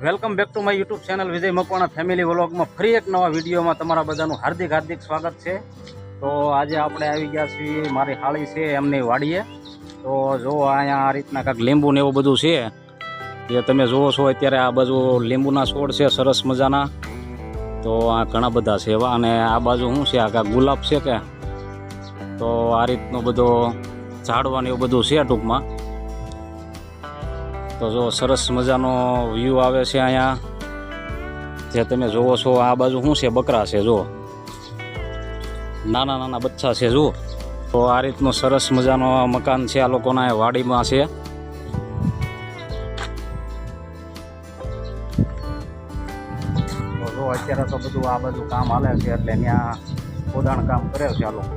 Welcome back to my YouTube channel Vijay Makwana family વ્લોગમાં. ફરી એક નવા વિડીયોમાં તમારા બધાનું હાર્દિક હાર્દિક સ્વાગત છે. તો આજે આપણે આવી ગયા છીએ મારી હાળી છે એમની વાડીએ. તો જો અહીંયા આ રીતના કાંઈક લીંબુ ને એવું બધું છે. જે તમે જુઓ છો અત્યારે આ બાજુ લીંબુના છોડ છે, સરસ મજાના. તો આ ઘણા બધા છે એવા. અને આ બાજુ શું છે? આ કાંઈક ગુલાબ છે કે? તો આ રીતનો બધો ઝાડવાનું એવું બધું છે ટૂંકમાં. તો જો સરસ મજાનો વ્યૂ આવે છે અહીંયા. જે તમે જોવો છો આ બાજુ શું છે? બકરા છે જો. નાના નાના બચ્ચા છે જુઓ તો આ રીતનું સરસ મજાનો મકાન છે આ લોકોના વાડીમાં છે. જો અત્યારે તો બધું આ બધું કામ હાલે છે એટલે ત્યાં ખોદાણ કામ કરે છે આ લોકો.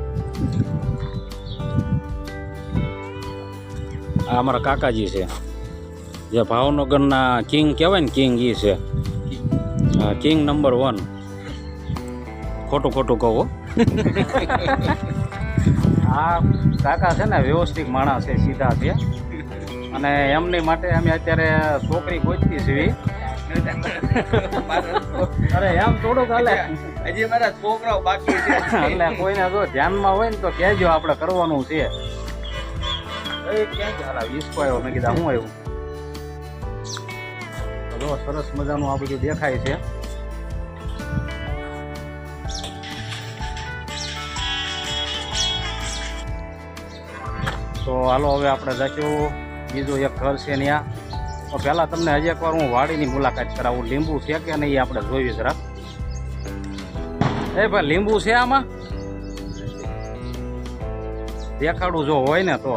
આ અમારા કાકાજી છે. જે ભાવનગરના કિંગ કહેવાય ને કિંગ એ છે. હા, કિંગ નંબર વન ખોટું ખોટું કહો હો. આ કાકા છે ને વ્યવસ્થિત માણસ છે સીધા છે. અને એમની માટે અમે અત્યારે છોકરી ગોતતી છીએ અરે એમ થોડુંક હાલે. હજી મારા છોકરાઓ બાકી છે. એટલે કોઈને જો ધ્યાનમાં હોય ને તો કહેજો આપણે કરવાનું છે. એ ક્યાં ચાલા વીસકો આવ્યો મેં કીધા શું આવ્યું? જો, સરસ મજાનું આ બધું દેખાય છે. તો હાલો, હવે આપણે જઈશું બીજું એક ઘર છે ત્યાં તો પહેલાં તમને હજી એકવાર હું વાડીની મુલાકાત કરાવું. લીંબુ છે કે નહીં આપણે જોઈએ જરા એ ભાઈ, લીંબુ છે આમાં? દેખાડું જો હોય ને તો.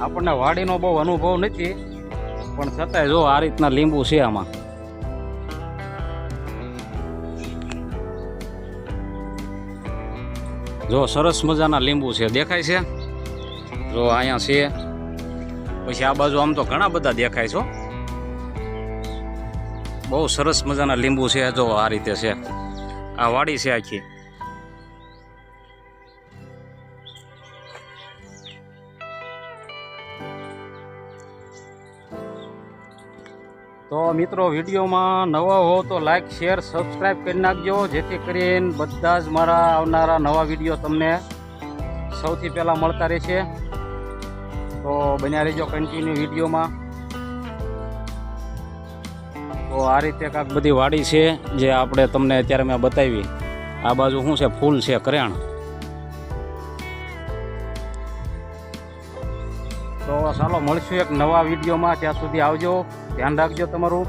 આપણને વાડીનો બહુ અનુભવ નથી. પણ છતાંય જો આ રીતના લીંબુ છે આમાં. જો સરસ મજાના લીંબુ છે. દેખાય છે? જો અહીંયા છે. પછી આ બાજુ આમ તો ઘણા બધા દેખાય છો બહુ સરસ મજાના લીંબુ છે. જો આ રીતે છે. આ વાડી છે આખી. તો મિત્રો, વિડીયોમાં નવા હો તો લાઈક શેર સબસ્ક્રાઈબ કરી નાખજો. જેથી કરીને બધા જ મારા આવનારા નવા વીડિયો તમને સૌથી પહેલાં મળતા રહેશે. તો બન્યા રહેજો કન્ટિન્યુ વિડીયોમાં. તો આ રીતે કાંક બધી વાડી છે જે આપણે તમને અત્યારે મેં બતાવી. આ બાજુ શું છે? ફૂલ છે કરિયાણ તો ચાલો મળશું એક નવા વિડીયોમાં. ત્યાં સુધી આવજો. ધ્યાન રાખજો તમારું.